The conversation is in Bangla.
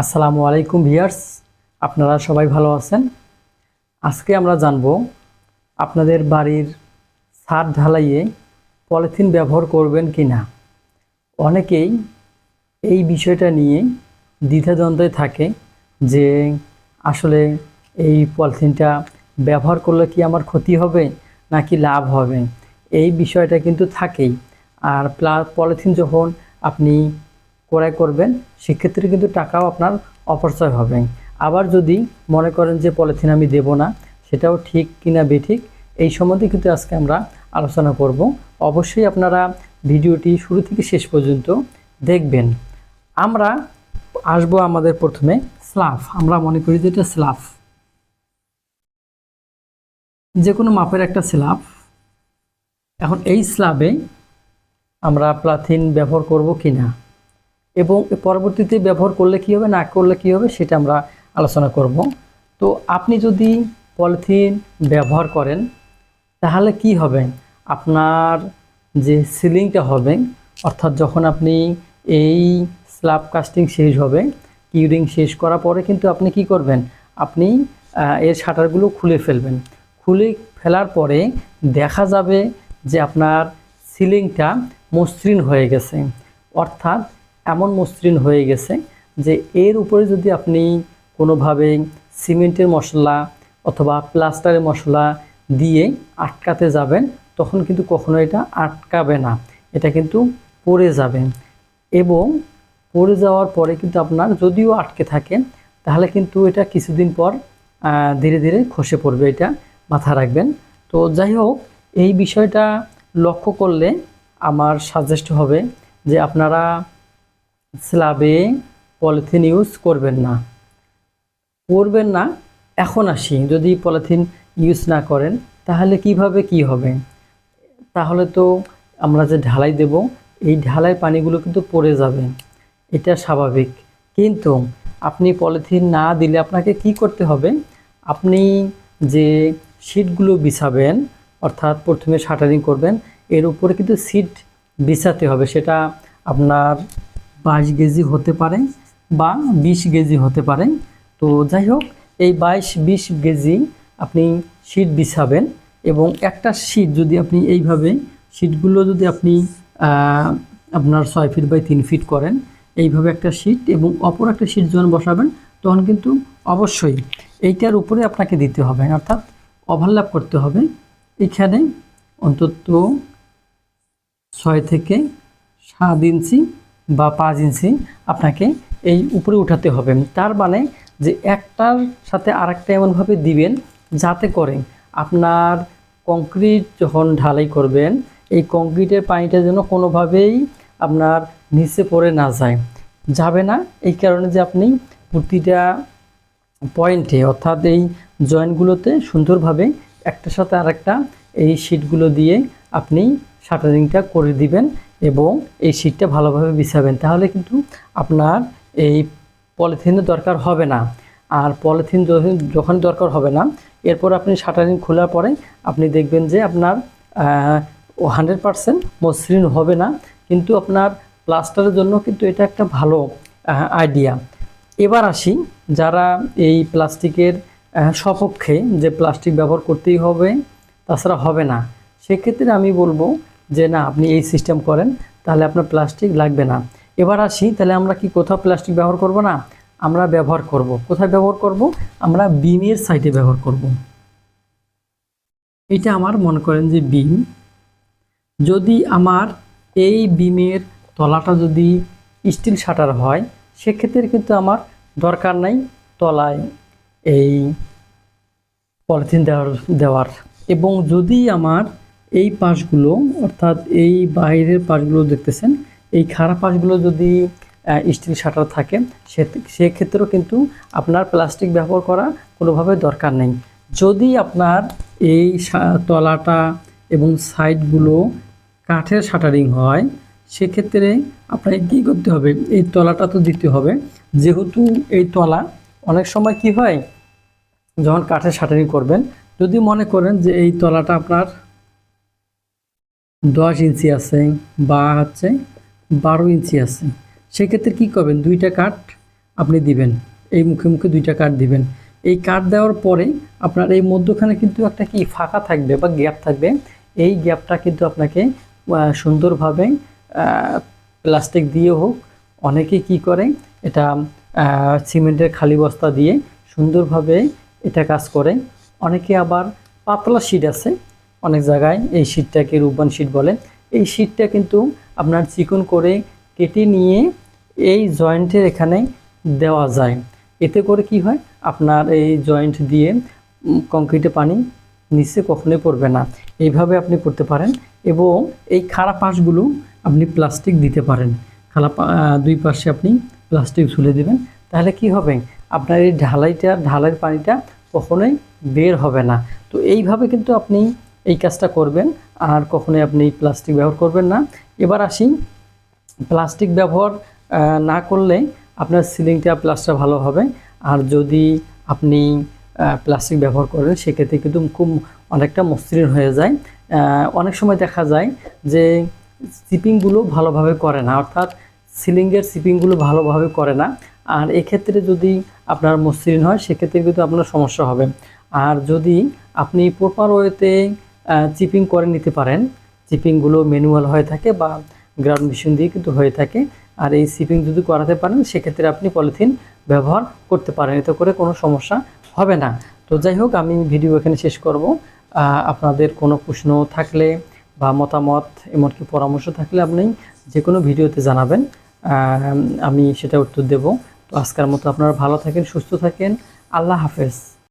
আসসালামু আলাইকুম ভিয়ার্স, আপনারা সবাই ভালো আছেন? আজকে আমরা জানব আপনাদের বাড়ির ছাদ ঢালাইয়ে পলিথিন ব্যবহার করবেন কি না অনেকেই এই বিষয়টা নিয়ে দ্বিধাদ্বন্দ্বে থাকে যে আসলে এই পলিথিনটা ব্যবহার করলে কি আমার ক্ষতি হবে নাকি লাভ হবে? এই বিষয়টা কিন্তু থাকেই। আর প্লা, পলিথিন যখন আপনি ক্রয় করবেন, সেক্ষেত্রে কিন্তু টাকাও আপনার অপচয় হবে। আবার যদি মনে করেন যে পলিথিন আমি দেব না, সেটাও ঠিক কিনা বেঠিক, এই সম্বন্ধে কিন্তু আজকে আমরা আলোচনা করব। অবশ্যই আপনারা ভিডিওটি শুরু থেকে শেষ পর্যন্ত দেখবেন। আমরা আসব আমাদের প্রথমে স্লাফ। আমরা মনে করি যে এটা স্লাফ। যে কোনো মাপের একটা স্ল্যাব এখন এই স্ল্যাবে আমরা প্লাথিন ব্যবহার করব কি না এবং পরবর্তীতে ব্যবহার করলে কি হবে, না করলে কি হবে, সেটা আমরা আলোচনা করব। তো আপনি যদি পলিথিন ব্যবহার করেন, তাহলে কি হবে? আপনার যে সিলিংটা হবে, অর্থাৎ যখন আপনি এই স্ল্যাব কাস্টিং শেষ হবে, কিউরিং শেষ করার পরে কিন্তু আপনি কি করবেন? আপনি এর শাটারগুলো খুলে ফেলবেন। খুলে ফেলার পরে দেখা যাবে যে আপনার সিলিংটা মসৃণ হয়ে গেছে। অর্থাৎ এমন মসৃণ হয়ে গেছে যে এর উপরে যদি আপনি কোনোভাবে সিমেন্টের মশলা অথবা প্লাস্টারের মশলা দিয়ে আটকাতে যাবেন, তখন কিন্তু কখনো এটা আটকাবে না। এটা কিন্তু পড়ে যাবে। এবং পড়ে যাওয়ার পরে কিন্তু আপনার যদিও আটকে থাকে, তাহলে কিন্তু এটা কিছুদিন পর ধীরে ধীরে খসে পড়বে এটা মাথা রাখবেন। তো যাই হোক, এই বিষয়টা লক্ষ্য করলে আমার সাজেস্ট হবে যে আপনারা স্ল্যাবে পলিথিন ইউজ করবেন না। করবেন না, এখন আসি। যদি পলিথিন ইউজ না করেন, তাহলে কীভাবে কি হবে? তাহলে তো আমরা যে ঢালাই দেব, এই ঢালাই পানিগুলো কিন্তু পড়ে যাবে। এটা স্বাভাবিক। কিন্তু আপনি পলিথিন না দিলে আপনাকে কি করতে হবে? আপনি যে সিটগুলো বিছাবেন, অর্থাৎ প্রথমে শাটারিং করবেন, এর উপরে কিন্তু সিট বিছাতে হবে। সেটা আপনার বাইশ কেজি হতে পারে বা বিশ কেজি হতে পারে। তো যাই হোক, এই বাইশ বিশ কেজি আপনি সিট বিছাবেন এবং একটা সিট যদি আপনি এইভাবে সিটগুলো যদি আপনি আপনার ছয় ফিট বাই তিন ফিট করেন, এইভাবে একটা সিট এবং অপর একটা সিট যখন বসাবেন, তখন কিন্তু অবশ্যই এইটার উপরে আপনাকে দিতে হবে, অর্থাৎ ওভারল্যাপ করতে হবে। এখানে অন্তত ছয় থেকে সাত ইঞ্চি বা পাঁচ ইঞ্চি আপনাকে এই উপরে উঠাতে হবে। তার মানে যে একটার সাথে আরেকটা এমনভাবে দিবেন যাতে করে আপনার কংক্রিট যখন ঢালাই করবেন, এই কংক্রিটের পানিটা যেন কোনোভাবেই আপনার নিচে পড়ে না যায়। যাবে না, এই কারণে যে আপনি প্রতিটা পয়েন্টে অর্থাৎ এই জয়েন্টগুলোতে সুন্দরভাবে একটার সাথে আরেকটা এই শিটগুলো দিয়ে আপনি শাটারিংটা করে দিবেন। এবং এই শিটটা ভালোভাবে বিছাবেন, তাহলে কিন্তু আপনার এই পলিথিনের দরকার হবে না। আর পলিথিন যখন দরকার হবে না, এরপর আপনি শাটারিং খোলার পরে আপনি দেখবেন যে আপনার হান্ড্রেড পারসেন্ট মসৃণ হবে না, কিন্তু আপনার প্লাস্টারের জন্য কিন্তু এটা একটা ভালো আইডিয়া এবার আসি যারা এই প্লাস্টিকের সপক্ষে যে প্লাস্টিক ব্যবহার করতেই হবে, তাছাড়া হবে না। সেক্ষেত্রে আমি বলব যে না, আপনি এই সিস্টেম করেন, তাহলে আপনার প্লাস্টিক লাগবে না। এবার আসি, তাহলে আমরা কি কোথাও প্লাস্টিক ব্যবহার করব না? আমরা ব্যবহার করব। কোথায় ব্যবহার করব? আমরা বিমের সাইডে ব্যবহার করব। এটা আমার মনে করেন যে বিম যদি আমার এই বিমের তলাটা যদি স্টিল শাটার হয়, সেক্ষেত্রে কিন্তু আমার দরকার নাই তলায় এই পলিথিন দেওয়ার দেওয়ার। এবং যদি আমার এই পাশগুলো, অর্থাৎ এই বাইরের পাশগুলো দেখতেছেন, এই খারাপ পাশগুলো যদি স্টিল শাটার থাকে সেক্ষেত্রেও কিন্তু আপনার প্লাস্টিক ব্যবহার করা কোনোভাবে দরকার নেই। যদি আপনার এই তলাটা এবং সাইডগুলো কাঠের শাটারিং হয়, সেক্ষেত্রে আপনাকে কী করতে হবে? এই তলাটা তো দিতে হবে। যেহেতু এই তলা, অনেক সময় কি হয়, যখন কাঠের শাটারিং করবেন, যদি মনে করেন যে এই তলাটা আপনার দশ ইঞ্চি আছে, বা হচ্ছে বারো ইঞ্চি আছে। সেক্ষেত্রে কী করবেন? দুইটা কাঠ আপনি দিবেন। এই মুখে মুখে দুইটা কাঠ দিবেন। এই কাঠ দেওয়ার পরে আপনার এই মধ্যখানে কিন্তু একটা কি ফাঁকা থাকবে বা গ্যাপ থাকবে। এই গ্যাপটা কিন্তু আপনাকে সুন্দরভাবে প্লাস্টিক দিয়ে হোক, অনেকে কি করে, এটা সিমেন্টের খালি বস্তা দিয়ে সুন্দরভাবে এটা কাজ করে। অনেকে আবার পাতলা শিট আছে অনেক জায়গায় এই শিটটাকে রূপবান শিট বলে। এই শিটটা কিন্তু আপনার চিকন করে কেটে নিয়ে এই জয়েন্টের এখানে দেওয়া যায়। এতে করে কি হয়? আপনার এই জয়েন্ট দিয়ে কংক্রিটে পানি নিচে কখনোই পড়বে না। এইভাবে আপনি করতে পারেন এবং এই খারাপ পাশগুলো আপনি প্লাস্টিক দিতে পারেন। আহ, দুই পাশে আপনি প্লাস্টিক ঝুলে দেবেন। তাহলে কি হবে? আপনার এই ঢালাইটা ঢালাইয়ের পানিটা কখনোই বের হবে না। তো এইভাবে কিন্তু আপনি এই কাজটা করবেন, আর কখনোই আপনি প্লাস্টিক ব্যবহার করবেন না। এবার আসি, প্লাস্টিক ব্যবহার না করলে আপনার সিলিংটা প্লাস্টার ভালো হবে। আর যদি আপনি প্লাস্টিক ব্যবহার করেন, সেক্ষেত্রে কিন্তু খুব অনেকটা মসৃণ হয়ে যায়। অনেক সময় দেখা যায় যে সিপিংগুলো ভালোভাবে করে না, অর্থাৎ সিলিংয়ের সিপিংগুলো ভালোভাবে করে না। আর এক্ষেত্রে যদি আপনার মসৃণ হয়, সেক্ষেত্রে কিন্তু আপনার সমস্যা হবে। আর যদি আপনি প্রপার ওয়েতে চিপিং করে নিতে পারেন। চিপিংগুলো ম্যানুয়াল হয়ে থাকে বা গ্রাউন্ড মেশিন দিয়ে কিন্তু হয়ে থাকে। আর এই চিপিং যদি করাতে পারেন, সেক্ষেত্রে আপনি পলিথিন ব্যবহার করতে পারেন। এতে করে কোনো সমস্যা হবে না। তো যাই হোক, আমি ভিডিও এখানে শেষ করব। আপনাদের কোনো প্রশ্ন থাকলে বা মতামত, এমনকি পরামর্শ থাকলে আপনি যে কোনো ভিডিওতে জানাবেন। আমি সেটা উত্তর দেব। তো আজকের মতো আপনারা ভালো থাকেন, সুস্থ থাকেন। আল্লাহ হাফেজ।